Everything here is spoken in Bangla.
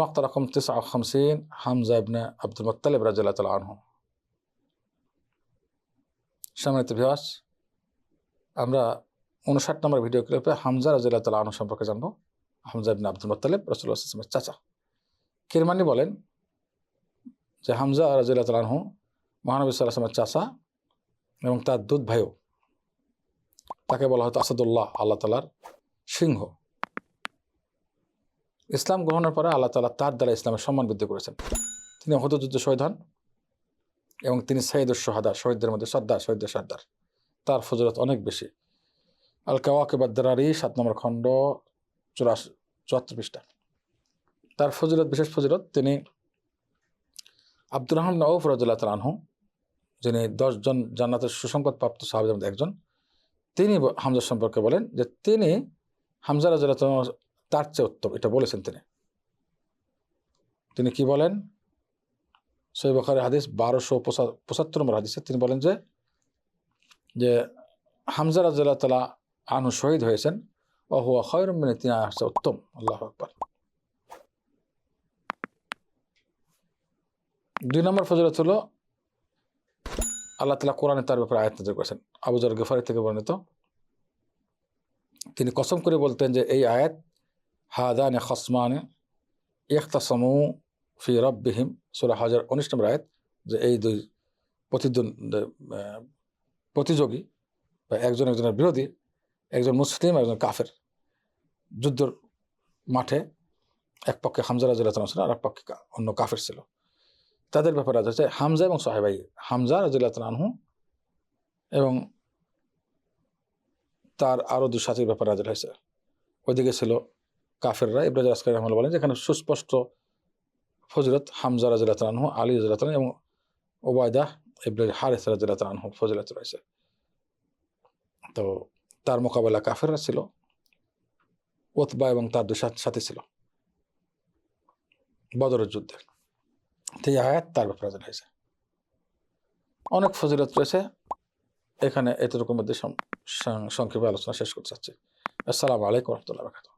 মাক্তা রকম তিসা খামসিন হামজা ইবনে আব্দুল মোত্তালিব রাজিল্লাহ তালা আনহু সম্মানিত ভিওয়াস আমরা উনষাট নম্বর ভিডিও ক্লিপে হামজা রাজিল্লাহ তালা আনহু সম্পর্কে জানব। হামজা ইবনে আব্দুল মোত্তালিব রসুল্লাহ চাচা। কিরমানি বলেন যে হামজা রাজিল্লাহ তালা আনহু মহানবী সাল্লাহ আসলামের চাচা এবং তার দুধ ভাইও, তাকে বলা হতো আসাদুল্লাহ, আল্লাহ তালার সিংহ। ইসলাম গ্রহণের পরে আল্লাহ তালা তার দ্বারা ইসলামের সম্মান বৃদ্ধি করেছেন। তিনি হতযুদ্ধ শহীদ হন এবং তিনি সঈদুর সোহাদা, শহীদদের মধ্যে সর্দার শহীদদের সর্দার। তার ফজরত অনেক বেশি। আল কাওয়াকেবাদ্দারি সাত নম্বর খণ্ড, চুরাশি চুয়াত্তর পৃষ্ঠা। তার ফজিলত, বিশেষ ফজিলত, তিনি আব্দুর রহমান নৌফ রাজুল্লাহ তালানহু যিনি দশজন জান্নাতের সুসংবাদ প্রাপ্ত সাহাবের মধ্যে একজন, তিনি হামজা সম্পর্কে বলেন যে তিনি হামজা রাজুল্লাহ তার চেয়ে উত্তম, এটা বলেছেন তিনি। তিনি কি বলেন? সৈব বখারের হাদিস বারোশো পঁচাত্তর নম্বর হাদিসে তিনি বলেন যে যে হামজা রাজুল্লাহ তালা আনু শহীদ হয়েছেন, ও হুয়া খয়রমিনে তিনি আসছে উত্তম। আল্লাহ আকবর। দুই নম্বর ফজরত হলো, আল্লাহ তালা কোরআনে তার ব্যাপারে আয়াত নাজির করেছেন। আবুজর গেফারি থেকে বর্ণিত। তিনি কসম করে বলতেন যে, এই আয়াত হাদানে খসমানে ইখতাসমু ফি রব্বিহিম, সুরা হাজার উনিশ নম্বর আয়াত, যে এই দুই প্রতিদ্বন্দ্ব প্রতিযোগী বা একজন একজনের বিরোধী, একজন মুসলিম, একজন কাফের যুদ্ধর মাঠে এক পক্ষে হামজা রাজুল্লাহ ছিল আর এক পক্ষে অন্য কাফের ছিল। তাদের ব্যাপারে আজ হচ্ছে হামজা এবং সাহেবাই হামজা রাজুল্লাহ আনহু এবং তার আরও দুই ব্যাপারে রাজুল হয়েছে। ওইদিকে ছিল কাফেররা, ইব্রাজ আসকার রহমান বলেন, যেখানে সুস্পষ্ট ফজিলত হামজা আনহু, আলী রাজুল্লাহ এবং ওবায়দা ইব্রাজ হারিস রাজুল্লাহ ফজিলত রয়েছে। তো তার মোকাবেলা কাফেররা ছিল ওতবা এবং তার দুই সাথ- ছিল, বদরের যুদ্ধে। এই আয়াত তার ব্যাপারে হয়েছে। অনেক ফজিলত রয়েছে, এখানে এতটুকুর মধ্যে সংক্ষেপে আলোচনা শেষ করতে চাচ্ছি। আসসালামু আলাইকুম রহমতুল্লাহ